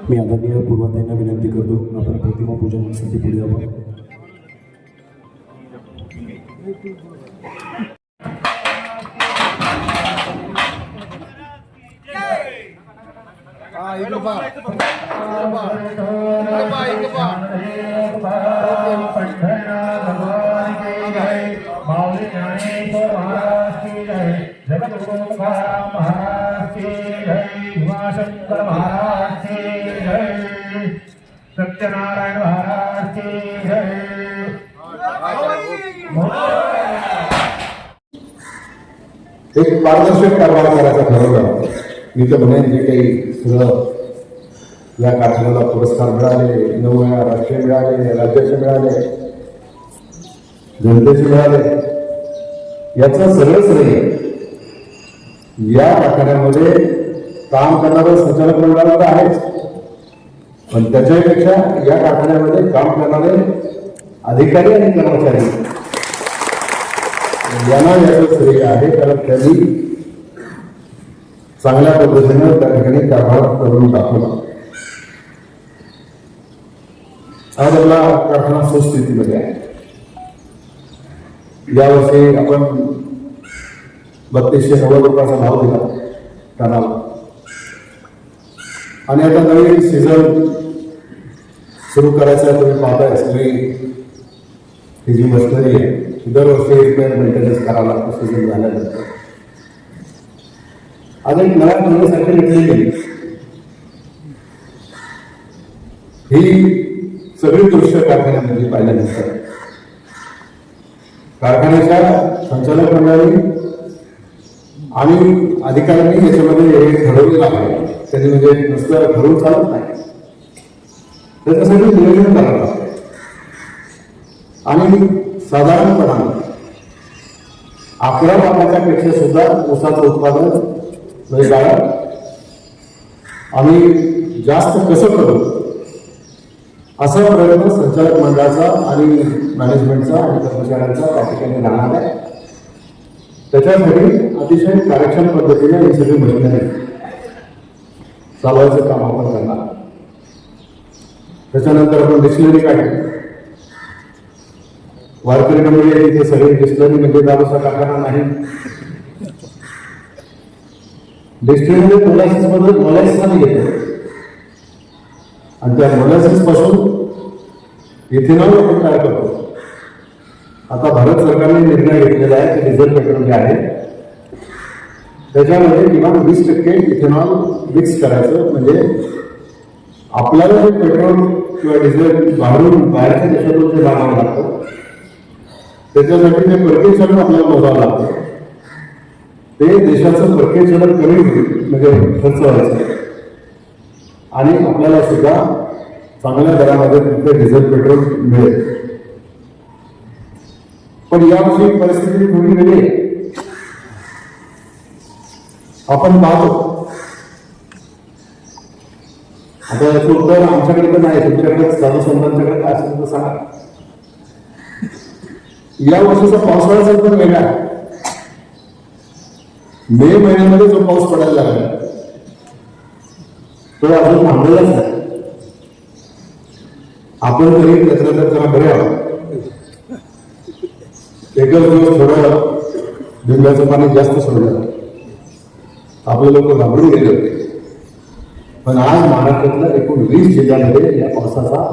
मी आदरणीय पूर्वतांना विनंती करतो आपण प्रतिमा पूजनासाठी पुढे यावं Ah, ele vai. पारदर्शक कारभार करायचा ठरवलं. मी तर म्हणेन जे काही सगळं या कार्यक्रमाला पुरस्कार मिळाले नऊ वेळा राष्ट्रीय मिळाले राज्याचे मिळाले जनतेचे मिळाले याचं सगळं श्रेय या आखाड्यामध्ये काम करणारं संचालक मंडळ तर आहेच पण त्याच्यापेक्षा या कारखान्यामध्ये काम करणारे अधिकारी आणि कर्मचारी. यांना याचं श्रेय आहे कारण त्यांनी चांगल्या पद्धतीनं त्या ठिकाणी कारभार करून दाखवला. आज आपला कारखाना सुस्थितीमध्ये आहे. यावर्षी आपण बत्तीसशे नव्वद रुपयाचा भाव दिला टनाला आणि आता नवीन सीझन सुरू करायचा आहे तुम्ही पाहताय सगळी ही जी मशनरी आहे दरवर्षी रिपेअर मेंटेनन्स करावा लागतो सीझन झाल्यानंतर. अजून मला नव्या मुलासाठी ही सगळी दृश्य कारखान्यामध्ये पाहिल्यानंतर कारखान्याच्या संचालक मंडळाने आणि अधिकाऱ्यांनी याच्यामध्ये हे ठरवलेलं आहे. त्यांनी म्हणजे नुसतं ठरवून चालत नाही. त्याच्यासाठी नियोजन करावं लागतं. आणि साधारणपणाने. अकरा लाखाच्या पेक्षा सुद्धा ऊसाचं उत्पादन म्हणजे काय आम्ही जास्त कसं करू? असा प्रयत्न संचालक मंडळाचा आणि मॅनेजमेंटचा आणि कर्मचाऱ्यांचा त्या ठिकाणी राहणार आहे. त्याच्यासाठी अतिशय कार्यक्षम पद्धतीने ही सगळी मशिनरी चालवायचं काम आपण करणार. त्याच्यानंतर आपण डिक्शनरी काढली वारकरी मंडळी तिथे सगळे डिस्टलरी म्हणजे दारूचा कारखाना नाही. डिस्टलरी मोलायसिस मधून मोलायसिसमध्ये येतो. आणि त्या मोलायसिसपासून इथेनॉल आपण काय करतो? आता भारत सरकारने निर्णय घेतलेला आहे की डिझेल पेट्रोल जे आहे त्याच्यामध्ये किमान वीस टक्के इथेनॉल मिक्स करायचं. म्हणजे आपल्याला जे पेट्रोल किंवा डिझेल बाहेरून बाहेरच्या देशातून जे लागावं लागतं त्याच्यासाठी ते परकीय चलन आपल्याला मोजावं लागतं. ते देशाचं परकीय चलन कमी होईल म्हणजे खर्च व्हायचं आणि आपल्याला सुद्धा चांगल्या दरामध्ये तिथे डिझेल पेट्रोल मिळेल. पण याविषयी परिस्थिती थोडी वेगळी आहे. आपण पाहतो. आता याचं उत्तर आमच्याकडे तर नाही तुमच्याकडे साधू संतांच्याकडे काय असेल तर सांगा. या वर्षीचा पावसाळ्याचा पण वेगळा मे महिन्यामध्ये जो पाऊस पडायला लागला तो अजून थांबलेलाच नाही. आपण तरी त्याच्यानंतर जरा बरे आहोत. एकच दिवस थोडं बिंब्याचं पाणी जास्त सोडलं. आपले लोक घाबरून गेले होते. पण आज महाराष्ट्रातल्या एकूण वीस जिल्ह्यामध्ये या पावसाचा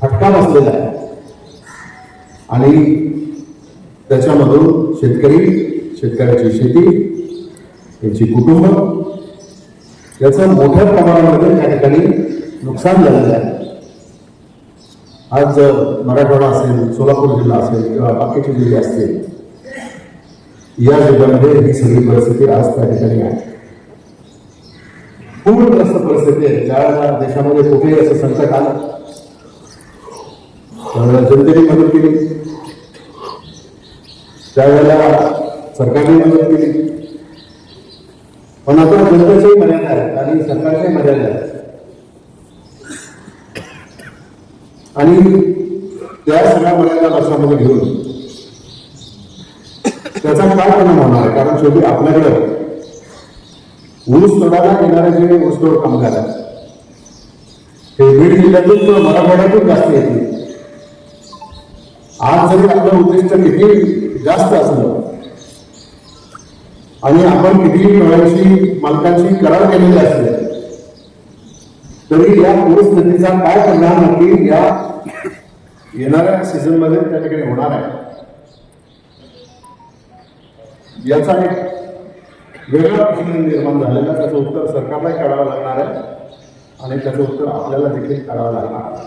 फटका बसलेला आहे. आणि त्याच्यामधून शेतकरी शेतकऱ्याची शेती त्यांची कुटुंब याचं मोठ्या प्रमाणामध्ये त्या ठिकाणी नुकसान झालेलं आहे. आज मराठवाडा असेल सोलापूर जिल्हा असेल किंवा बाकीचे जिल्हे असतील या जिल्ह्यामध्ये ही सगळी परिस्थिती आज त्या ठिकाणी आहे. पूर्णग्रस्त परिस्थिती आहे. ज्या देशामध्ये कुठेही असं संकट आलं त्यावेळेला जनतेने मदत केली. त्यावेळेला सरकारने मदत केली. पण आता जनतेच्याही मर्यादा आहेत आणि सरकारच्याही मर्यादा आहेत. आणि त्या सगळ्या मर्यादा लक्षामध्ये घेऊन त्याचा काय परिणाम होणार आहे? कारण शेवटी आपल्याकडे ऊस तोडायला येणारे जे ऊसतोड कामगार आहेत हे बीड जिल्ह्यातून मराठवाड्यातून जास्त येतील. आज जरी आपलं उद्दिष्ट किती जास्त असलं आणि आपण किती डोळ्यांशी मालकांची करार केलेली असले तरी या पूरस्थितीचा काय परिणाम नक्की या येणाऱ्या सीझनमध्ये त्या ठिकाणी होणार आहे? याचा एक वेगळा प्रश्न निर्माण झालेला त्याचं उत्तर सरकारलाही काढावं लागणार आहे आणि त्याचं उत्तर आपल्याला देखील काढावं लागणार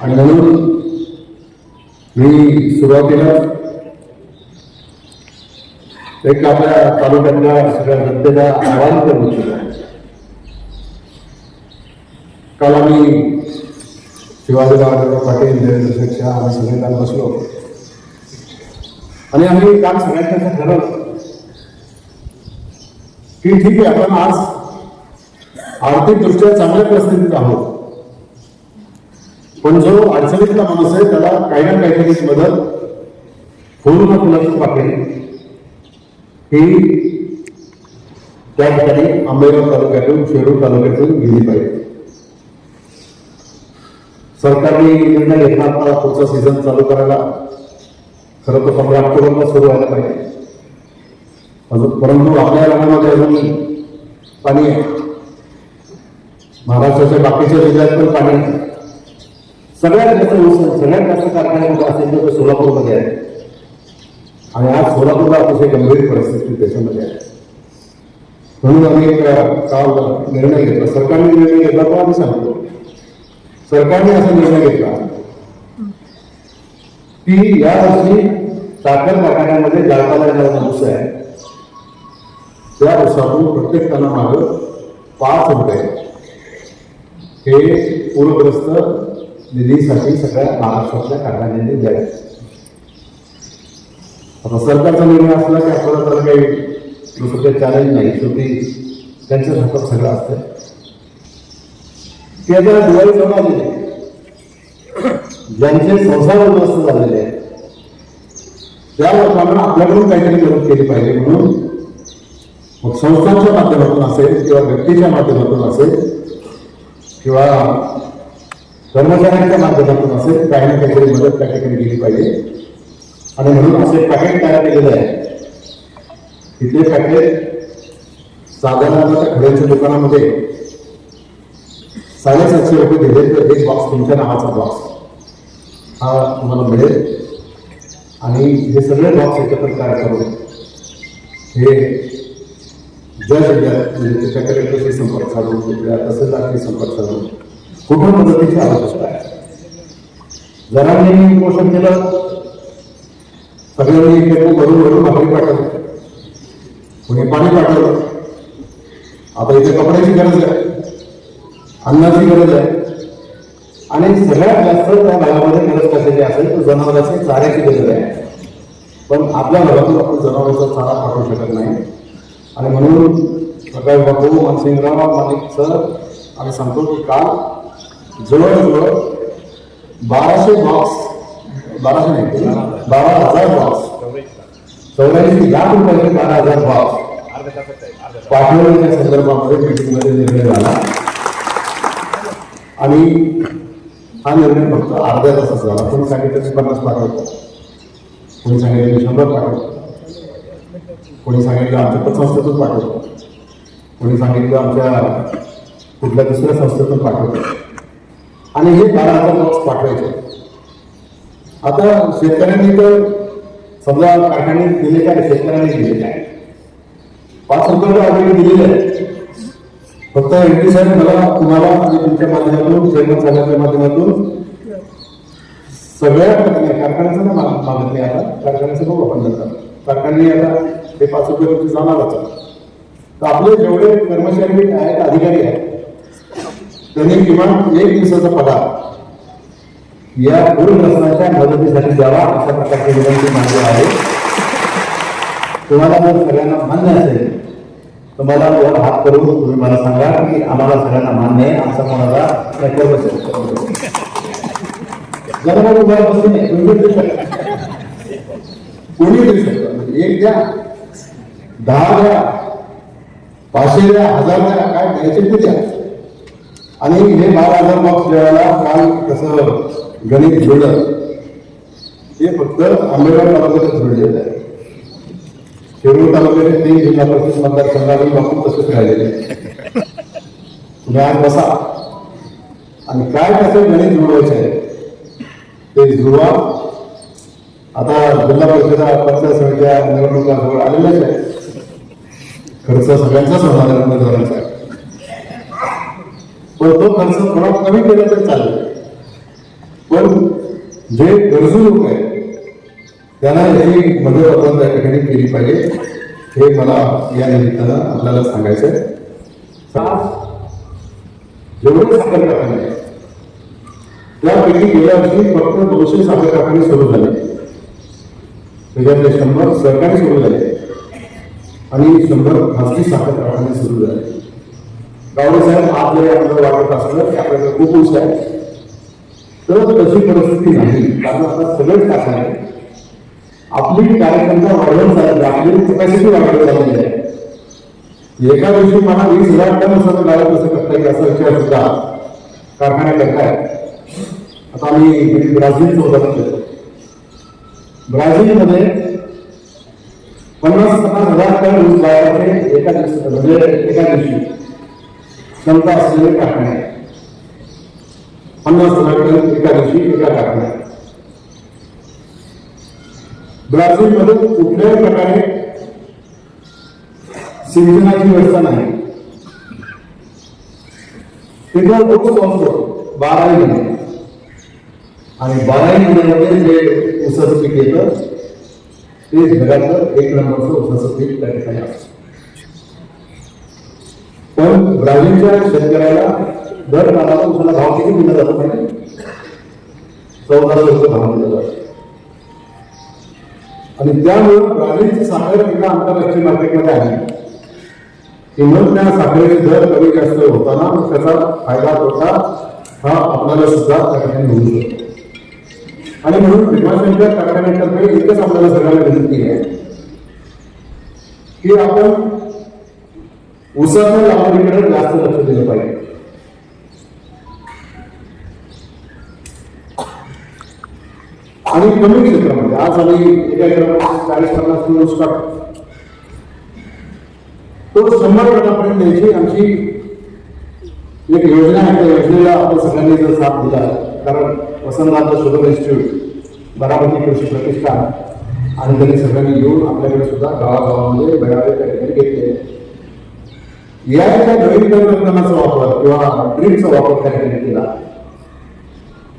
आणि म्हणून मी सुरुवातीला एक आपल्या तालुक्यातल्या सगळ्या जनतेला आवाहन करू इच्छितो. काल आम्ही शिवाजीराव पाटील देवेंद्र शेठ आम्ही सगळे काल बसलो. आणि आम्ही काल सगळ्यांच्या ठरवलं की ठीक आहे आपण आज आर्थिक दृष्ट्या चांगल्या परिस्थितीत आहोत. पण जो अडचणीतला माणूस आहे त्याला काही ना काहीतरी मदत होऊ ना कुणाची पाकळी ही त्या ठिकाणी आंबेगाव तालुक्यातून शेरूर तालुक्यातून गेली पाहिजे. सरकारने निर्णय घेतला आता पुढचा सीझन चालू करायला. खरं तर पंधरा ऑक्टोबरला सुरू व्हायला पाहिजे. अजून परंतु आपल्या रंगामध्ये अजून पाणी आहे. महाराष्ट्राच्या बाकीच्या जिल्ह्यात पण पाणी आहे. सगळ्यात जास्त ऊस सगळ्यात जास्त कारखाने कुठं असेल तर सोलापूरमध्ये आहे आणि आज सोलापूरला अतिशय गंभीर परिस्थिती त्याच्यामध्ये आहे. म्हणून आम्ही एक काल निर्णय घेतला. सरकारने निर्णय घेतला तो आम्ही सांगतो. सरकारने असा निर्णय घेतला. की या वर्षी साखर कारखान्यामध्ये जाळकाला येणारा ऊस आहे. त्या ऊसातून प्रत्येक टनामागं पाच रुपये. हे पूरग्रस्त निधीसाठी सगळ्या महाराष्ट्रातल्या कारखान्यांनी द्यायचे आता सरकारचा निर्णय असला की आपल्याला त्याला काही दुसरं काही चॅलेंज नाही. शेवटी त्यांच्याच हातात सगळं असतं ते आता दिवाळी जवळ आहे. ज्यांचे संसार उद्ध्वस्त झालेले आहेत त्या लोकांना आपल्याकडून काहीतरी मदत केली पाहिजे म्हणून मग संस्थांच्या माध्यमातून असेल किंवा व्यक्तीच्या माध्यमातून असेल किंवा कर्मचाऱ्यांच्या माध्यमातून असेल काही ना काहीतरी मदत त्या ठिकाणी केली पाहिजे. आणि म्हणून असे पॅकेट तयार केलेले आहे तिथे पॅकेट साधारणतः खड्यांच्या दुकानामध्ये साडेसातशे रुपये दिले तर एक बॉक्स तुमच्या नावाचा बॉक्स हा तुम्हाला मिळेल. आणि हे सगळे बॉक्स एकत्र तयार करून हे जज जिल्ह्यात म्हणजे तिथल्या कलेक्टरशी संपर्क साधून तिथल्या तहसीलदारशी संपर्क साधून कुठं मदतीची आवश्यकता आहे? जणांनी पोषण केलं. सगळ्यांनी एक भरून भरून भाकरी पाठवली. कोणी पाणी पाठवलं. आता इथे कपड्याची गरज आहे. अन्नाची गरज आहे. आणि सगळ्यात जास्त त्या भागामध्ये गरज कशाची असेल तर जनावरांची चाऱ्याची गरज आहे. पण आपल्या भागातून आपण जनावरांचा चारा पाठवू शकत नाही. आणि म्हणून प्रकाश बाबू मनसिंगराव मालिक सर आम्ही सांगतो की काल जवळजवळ बाराशे बॉक्स बाराशे नाही बारा हजार बॉक्स चौऱ्याऐंशी लाख रुपयाचे बारा हजार बॉक्स पाठवण्याच्या संदर्भामध्ये मीटिंगमध्ये निर्णय झाला. आणि हा निर्णय फक्त अर्ध्या तासाचा झाला. कोणी सांगितलं पन्नास पाठवतो? कोणी सांगितलं शंभर पाठवतो? कोणी सांगितलं आमच्या पतसंस्थेतून पाठवतो? कोणी सांगितलं आमच्या कुठल्या दुसऱ्या संस्थेतून पाठवतो? आणि हे बारा हजार बॉक्स पाठवायचे. आता शेतकऱ्यांनी तर समजा कारखाने दिले काय शेतकऱ्यांनी दिले काय? पाच रुपये ऑलरेडी दिलेले आहे फक्त एमपी साहेब मला तुम्हाला आणि तुमच्या माध्यमातून चेअरमन साहेबांच्या माध्यमातून सगळ्या पद्धतीने कारखान्याचं ना मागत नाही आता. कारखान्याचं बघू आपण जातात कारखाने आता हे पाच रुपये तुमचे जाणारच तर आपले जेवढे कर्मचारी आहेत अधिकारी आहेत त्यांनी किमान एक दिवसाचा पगार. या पूरग्रस्तांच्या मदतीसाठी द्यावा अशा प्रकारची विनंती माझी आहे. तुम्हाला जर सगळ्यांना मान्य असेल तर मला वर हात करून तुम्ही मला सांगा की आम्हाला सगळ्यांना मान्य आहे आमचा कोणाला नेटवर्क असेल जरा मला बसून कोणी देऊ शकतं? म्हणजे एक द्या. दहा द्या. पाचशे द्या हजार द्या काय द्यायचे ते द्या. आणि हे बारा हजार बॉक्स वेळाला काल कसं गणित जुळलं. हे फक्त आंबेगाव तालुक्यातच जुळलेलं आहे. शिरूर तालुक्याचे तीन जिल्हा परिषद मतदारसंघातील बाबू तसेच राहिलेले तुम्ही आज बसा. आणि काय कसं गणित जुळवायचं आहे ते जुळवा. आता जिल्हा परिषदा पंचायत समित्या निवडणुका जवळ आलेल्याच आहे खर्च सगळ्यांचाच होणार आहे उमेदवारांचा पण तो खर्च थोडा कमी केला तर चालेल. पण जे गरजू लोक आहेत त्यांना याची मदत आपण त्या ठिकाणी केली पाहिजे. हे मला या निमित्तानं आपल्याला सांगायचं आहे जेवढे साखर कारखाने त्यापैकी गेल्या वर्षी फक्त दोनशे साखर कारखाने सुरू झाले. त्याच्यामध्ये शंभर सरकारी सुरू झाले. आणि शंभर खासगी साखर कारखाने सुरू झाले. गावडे साहेब आज जरी आपल्याला वाटत असलं की आपल्याकडे खूप उस आहे तर तशी परिस्थिती नाही कारण आता सगळेच कारखाने आपली कार्यक्रमता वाढवून चालली आपली कॅपॅसिटी वाढवत चालली आहे. एका दिवशी मला वीस हजार टन असं गाळप कसं करता येईल असा विचार सुद्धा कारखाने करताय आता आम्ही ब्राझील सोबत देतो ब्राझीलमध्ये पन्नास पन्नास हजार टन ऊस गाळपाचे एका दिवशी म्हणजे एका दिवशी. क्षमता असलेले कारखाने. पन्नास हजार एका दिवशी एका कारखान्यात. ब्राझीलमध्ये कुठल्याही प्रकारे सिंचनाची व्यवस्था नाही. तिथं लोक असतो बाराही महिने. आणि बाराही महिन्यामध्ये जे ऊसाचं पीक येतं ते जगातलं एक नंबरचं ऊसाचं पीक त्या ठिकाणी असतं. ब्राझीलच्या शेतकऱ्याला दर कालाला उसाला भाव किती दिला जातो माहिती चौदा वर्ष भाव दिला जातो. आणि त्यामुळं ब्राझीलची साखर एका आंतरराष्ट्रीय मार्केटमध्ये आली. की मग त्या साखरेचे दर कमी जास्त होताना त्याचा फायदा तोटा हा आपल्याला सुद्धा त्या ठिकाणी होऊ शकतो. आणि म्हणून भीमाशंकर कारखान्यातर्फे एकच आपल्याला सगळ्यांना विनंती आहे की आपण ऊसाच्या लागवडीकडे जास्त लक्ष दिलं पाहिजे. आणि कमी क्षेत्रामध्ये आज आम्ही एका एकरामध्ये चाळीस पन्नास किलो ऊस टाकतो तो शंभर टनापर्यंत द्यायची आमची एक योजना आहे त्या योजनेला आपण सगळ्यांनी जर साथ दिला कारण वसंतदादा शुगर इन्स्टिट्यूट बारामती कृषी प्रतिष्ठान आणि त्यांनी सगळ्यांनी येऊन आपल्याकडे सुद्धा गावागावामध्ये मेळावे त्या ठिकाणी घेतले याच्या नवीन तंत्रज्ञानाचा वापर किंवा ड्रीपचा वापर त्या ठिकाणी केला.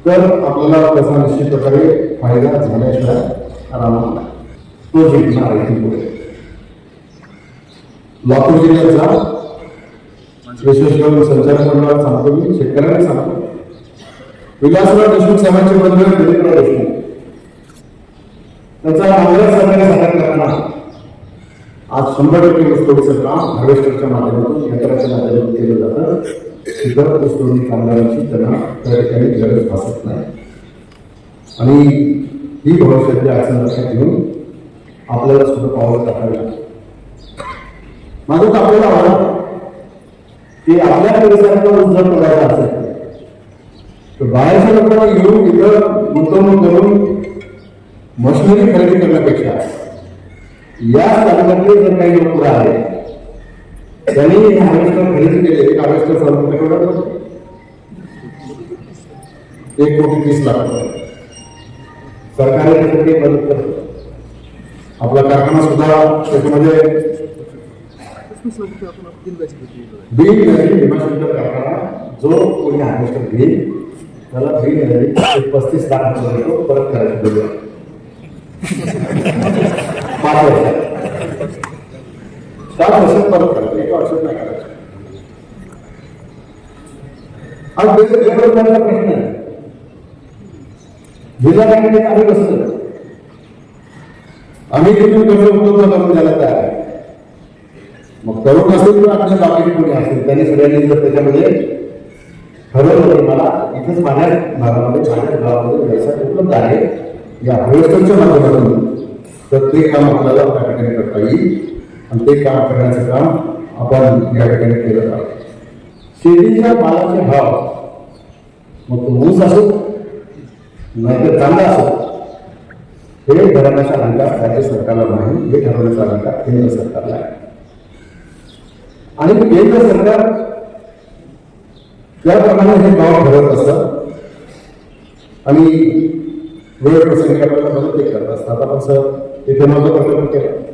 तर आपल्याला त्याचा निश्चित प्रकारे फायदा झाल्याशिवाय राहणार नाही तो जिंकणार आहे पुढे. लातूर जिल्ह्याचा विशेष करून संचालक मंडळात सांगतो मी शेतकऱ्यांना सांगतो. विलासराव देशमुख साहेबांचे बंधू दिलीपराव देशमुख. त्याचा काँग्रेस सरकारी साखर कारखाना आज शंभर टक्के ऊसतोडीचं काम हार्वेस्टरच्या माध्यमातून यंत्राच्या माध्यमातून केलं जातं. इतर ऊसतोडी कामगारांची त्यांना त्या ठिकाणी गरज भासत नाही. आणि ही भविष्यातली अडचण लक्षात घेऊन आपल्याला सुद्धा पावलं टाकावी लागतात माझं तर आपल्याला आवडतं की आपल्या परिसरातला ऊस जर पडायचा असेल तर बाहेरच्या लोकांना घेऊन इथं गुंतवणूक करून मशिनरी खरेदी करण्यापेक्षा या तालुक्यातले जर काही लोक राहिले त्यांनी हार्वेस्टर खरेदी केले. एक हार्वेस्टर साधारण केवढा एक कोटी तीस लाख रुपये. सरकार याच्यासाठी मदत करतो. आपला कारखाना सुद्धा त्याच्यामध्ये बिल मिळाली. कारखाना जो कोणी हार्वेस्टर घेईल त्याला बिल पस्तीस लाख रुपये परत करायचं. पाच वर्षात चार वर्षात परत करायचं एका वर्षात नाही करायचं हा बेरोजगारीचा प्रश्न आहे जिल्हा बँकेने आम्ही कसं आम्ही तिथून कर्ज उपलब्ध करून द्यायला तयार आहे मग तरुण असेल किंवा आपल्या बाकी कोणी असेल त्यांनी सगळ्यांनी जर त्याच्यामध्ये ठरवलं की मला इथंच माझ्या भागामध्ये माझ्या गावामध्ये व्यवसाय उपलब्ध आहे या हार्वेस्टरच्या माध्यमातून तर ते काम आपल्याला त्या ठिकाणी करता येईल आणि ते काम करण्याचं काम आपण या ठिकाणी केलं पाहिजे. शेतीच्या मालाचे भाव मग तो ऊस असो नाहीतर कांदा असो हे ठरवण्याचा अधिकार राज्य सरकारला नाही हे ठरवण्याचा अधिकार केंद्र सरकारला आहे. आणि केंद्र सरकार त्याप्रमाणे हे भाव ठरवत असतात आणि वेळ प्रसंगी मदत करत असतात आपण सर इथे माझा प्रश्न केला.